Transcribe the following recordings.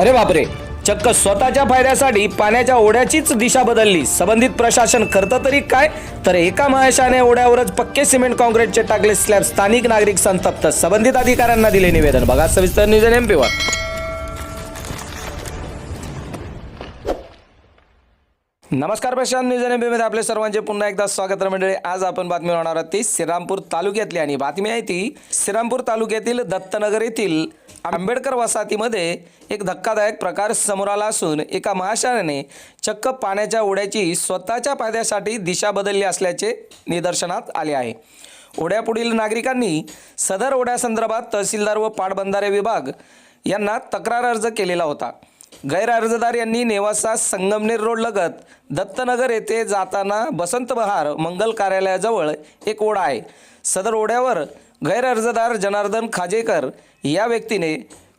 अरे बापरे. चक्क स्वतःच्या फायद्यासाठी पाण्याच्या ओढ्याचीच दिशा बदलली. संबंधित प्रशासन करतं तरी काय? तर एका महेशाने ओढ्यावरच पक्के सिमेंट काँक्रीटचे टाकले स्लॅब. स्थानिक नागरिक संतप्त. संबंधित अधिकाऱ्यांना दिले निवेदन. बघा सविस्तर निवेदन एमपीवर नमस्कार प्रशांत न्यूज एम आपले सर्वांचे पुन्हा एकदा स्वागत मंडळी. आज आपण बातमी होणार आहोत ती श्रीरामपूर तालुक्यातली आणि बातमी आहे ती श्रीरामपूर तालुक्यातील दत्तनगर येथील आंबेडकर वसाहतीमध्ये एक धक्कादायक प्रकार समोर आला असून एका महाशयाने चक्क पाण्याच्या ओढ्याची स्वतःच्या फायद्यासाठी दिशा बदलली असल्याचे निदर्शनात आले आहे. ओढ्यापुढील नागरिकांनी सदर ओढ्यासंदर्भात तहसीलदार व पाटबंधारे विभाग यांना तक्रार अर्ज केलेला होता. गैर अर्जदार यांनी नेवासा संगमनेर रोड लगत दत्तनगर येथे जाताना बसंत बहार मंगल कार्यालयाजवळ एक ओढा आहे. सदर ओढ्यावर गैर अर्जदार जनार्दन खाजेकर या व्यक्तीने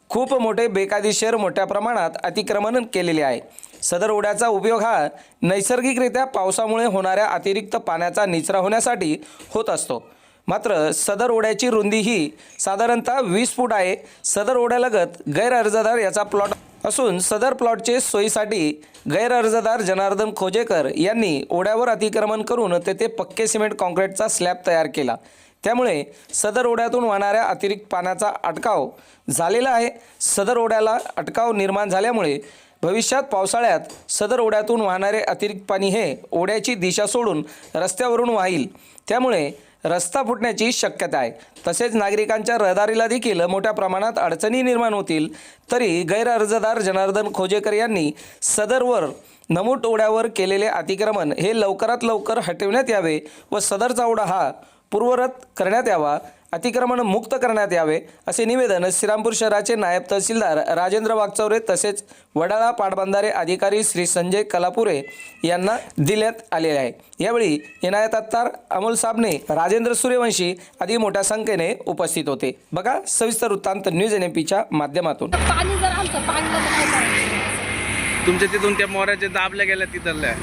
खूप मोठे बेकायदेशीर मोठ्या प्रमाणात अतिक्रमण केलेले आहे. सदर ओढ्याचा उपयोग हा नैसर्गिकरित्या पावसामुळे होणाऱ्या अतिरिक्त पाण्याचा निचरा होण्यासाठी होत असतो. मात्र सदर ओढ्याची रुंदी ही साधारणतः वीस फूट आहे. सदर ओढ्यालगत गैर अर्जदार याचा प्लॉट असून सदर प्लॉटचे सोयीसाठी गैरअर्जदार जनार्दन खोजेकर यांनी ओढ्यावर अतिक्रमण करून तेथे पक्के सिमेंट कॉन्क्रीटचा स्लॅब तयार केला. त्यामुळे सदर ओढ्यातून वाहणाऱ्या अतिरिक्त पाण्याचा अटकाव झालेला आहे. सदर ओढ्याला अटकाव निर्माण झाल्यामुळे भविष्यात पावसाळ्यात सदर ओढ्यातून वाहणारे अतिरिक्त पाणी हे ओढ्याची दिशा सोडून रस्त्यावरून वाहील. त्यामुळे रस्ता फुटण्याची शक्यता आहे. तसेच नागरिकांच्या रहदारीला देखील मोठ्या प्रमाणात अडचणी निर्माण होतील. तरी गैर अर्जदार जनार्दन खोजेकर यांनी सदरवर नमूद ओढ्यावर केलेले अतिक्रमण हे लवकरात लवकर हटविण्यात यावे व सदरचा ओढा हा पूर्वरत करण्यात यावा अतिक्रमण मुक्त करण्यात यावे असे निवेदन श्रीरामपूर शहराचे नायब तहसीलदार राजेंद्र वागचौरे तसेच वडाळा पाटबंधारे अधिकारी श्री संजय कलापुरे यांना देण्यात आलेले आहे. यावेळी इनायत अत्तार अमोल साबणे राजेंद्र सूर्यवंशी आदी मोठ्या संख्येने उपस्थित होते. बघा सविस्तर वृत्तांत न्यूज एन पीच्या माध्यमातून. पाणी जर आमचं पाणी तर काय करायचं तुमच्या तिथून त्या मोऱ्याच्या दाबल्या गेल्या तिथल्या.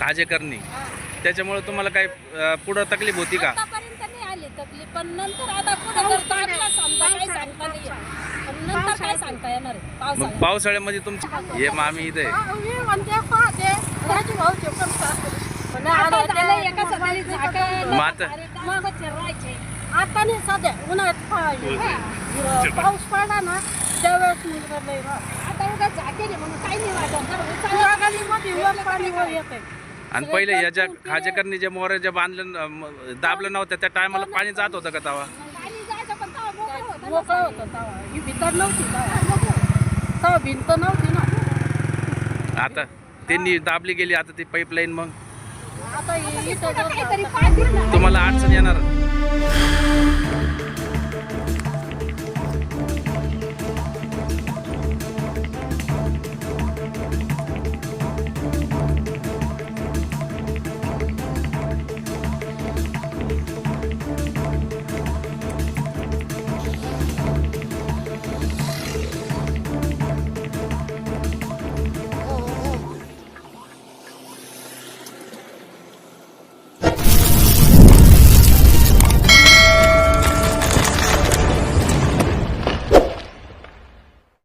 काजेकरणी. त्याच्यामुळे तुम्हाला काय अं, पुढं तकलीफ होती का? आतापर्यंत नाही आली तकलीफ पण नंतर आता पुढे जर दाबला समजा काही सांगता नाही. येत. पण नंतर काय सांगता येणार आहे? मग पावसाळ्यात. पावसाळ्यामध्ये तुमची हे मामी इथे आता त्याला एका सकाळी झाकण, मग आता- मग चिरवायचे. आता नाही सध्या उन्हाळ्यात पाऊस पडला ना त्यावेळेस मुलगा लय राहत. आता उगा झाकेल म्हणून काही नाही वाटत. तर उचललं. उन्हाळ्यामध्ये वर पाणी वर येते आणि पहिले याच्या खाजेकरनी जे मोऱ्या ज्या बांधलं दाबलं नव्हतं त्या टायमाला पाणी जात होतं का तवा पाणी जायचं पण तेव्हा मोकळं होतं ना. मोकळं होतं तेव्हा. ही भितर नव्हती तेव्हा. तेव्हा भिंत नव्हती ना. आता त्यांनी दाबली गेली आता ती पाईपलाईन मग. तुम्हाला अडचण येणार.